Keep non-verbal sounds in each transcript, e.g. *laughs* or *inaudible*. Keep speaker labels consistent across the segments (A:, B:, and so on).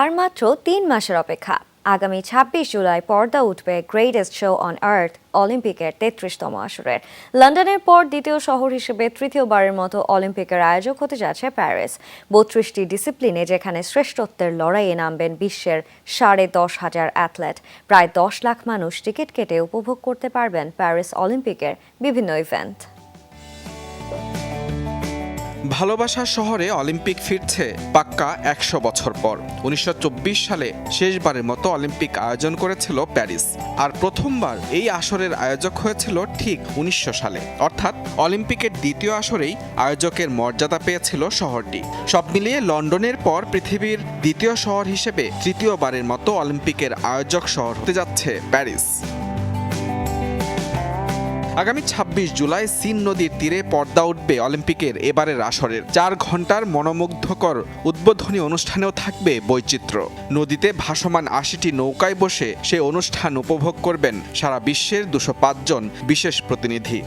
A: আর মাত্র তিন মাসের অপেক্ষা। আগামী ছাব্বিশ জুলাই পর্দা উঠবে গ্রেটেস্ট শো অন আর্থ অলিম্পিকের তেত্রিশতম আসরের। লন্ডনের পর দ্বিতীয় শহর হিসেবে তৃতীয়বারের মতো অলিম্পিকের আয়োজক হতে যাচ্ছে প্যারিস বত্রিশটি ডিসিপ্লিনে যেখানে শ্রেষ্ঠত্বের লড়াইয়ে নামবেন বিশ্বের সাড়ে দশ হাজার অ্যাথলেট প্রায় দশ লাখ মানুষ টিকিট কেটে উপভোগ করতে পারবেন প্যারিস অলিম্পিকের বিভিন্ন ইভেন্ট
B: ভালোবাসার শহরে অলিম্পিক ফিরছে পাক্কা একশো বছর পর। উনিশশো চব্বিশ সালে শেষবারের মতো অলিম্পিক আয়োজন করেছিল প্যারিস। আর প্রথমবার এই আসরের আয়োজক হয়েছিল ঠিক উনিশশো সালে। অর্থাৎ অলিম্পিকের দ্বিতীয় আসরেই আয়োজকের মর্যাদা পেয়েছিল শহরটি। সব মিলিয়ে লন্ডনের পর পৃথিবীর দ্বিতীয় শহর হিসেবে তৃতীয়বারের মতো অলিম্পিকের আয়োজক শহর হতে যাচ্ছে প্যারিস। আগামী ২৬ জুলাই সিন নদীর তীরে পর্দা উঠবে অলিম্পিকের এবারের আসরের। চার ঘণ্টার মনোমুগ্ধকর উদ্বোধনী অনুষ্ঠানেও থাকবে বৈচিত্র্য। নদীতে ভাসমান আশিটি নৌকায় বসে সে অনুষ্ঠান উপভোগ করবেন সারা বিশ্বের দুশো জন বিশেষ প্রতিনিধি।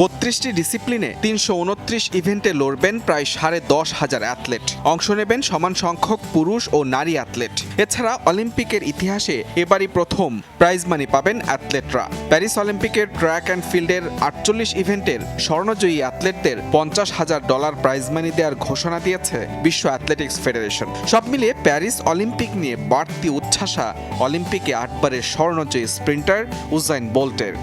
B: বত্রিশটি ডিসিপ্লিনে তিনশো উনত্রিশ ইভেন্টে লড়বেন প্রায় সাড়ে দশ হাজার অ্যাথলেট। অংশ নেবেন সমান সংখ্যক পুরুষ ও নারী অ্যাথলেট। এছাড়া অলিম্পিকের ইতিহাসে এবারই প্রথম প্রাইজ মানি পাবেন অ্যাথলেটরা। প্যারিস অলিম্পিকের ট্র্যাক অ্যান্ড ফিল্ডের আটচল্লিশ ইভেন্টের স্বর্ণজয়ী অ্যাথলেটদের পঞ্চাশ হাজার ডলার প্রাইজ মানি দেওয়ার ঘোষণা দিয়েছে বিশ্ব অ্যাথলেটিক্স ফেডারেশন সব মিলিয়ে প্যারিস অলিম্পিক নিয়ে বাড়তি উচ্ছ্বাসা অলিম্পিকে আটবারের স্বর্ণজয়ী স্প্রিন্টার উজাইন বোল্টের।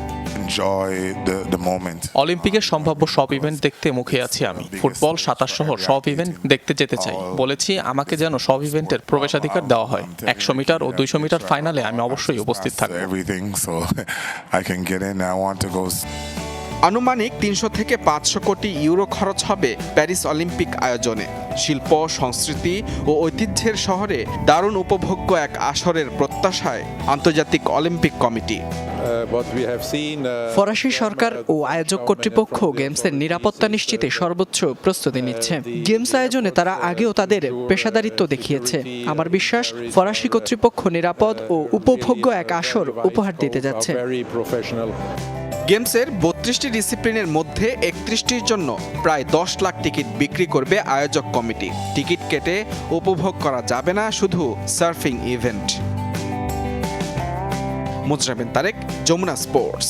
C: Enjoy the, the moment.
D: অলিম্পিকের সম্ভাব্য সব ইভেন্ট দেখতে মুখে আছি আমি ফুটবল সাঁতার সহ সব ইভেন্ট দেখতে যেতে চাই বলেছি আমাকে যেন সব ইভেন্টের প্রবেশাধিকার দেওয়া হয় একশো মিটার ও দুইশো মিটার ফাইনালে আমি অবশ্যই উপস্থিত থাকব
C: Everything, so *laughs* I can get in. I want to go. s-
B: আনুমানিক তিনশো থেকে পাঁচশো কোটি ইউরো খরচ হবে প্যারিস অলিম্পিক আয়োজনে শিল্প সংস্কৃতি ও ঐতিহ্যের শহরে দারুণ উপভোগ্য এক আসরের প্রত্যাশায় আন্তর্জাতিক অলিম্পিক কমিটি।
E: ফরাসি সরকার ও আয়োজক কর্তৃপক্ষ গেমসের নিরাপত্তা নিশ্চিতে সর্বোচ্চ প্রস্তুতি নিচ্ছে। গেমস আয়োজনে তারা আগেও তাদের পেশাদারিত্ব দেখিয়েছে। আমার বিশ্বাস ফরাসি কর্তৃপক্ষ নিরাপদ ও উপভোগ্য এক আসর উপহার দিতে যাচ্ছে।
B: গেমসের বত্রিশটি ডিসিপ্লিনের মধ্যে একত্রিশটির জন্য প্রায় দশ লাখ টিকিট বিক্রি করবে আয়োজক কমিটি। টিকিট কেটে উপভোগ করা যাবে না শুধু surfing event. Mujrabin Tarek, Jamuna sports.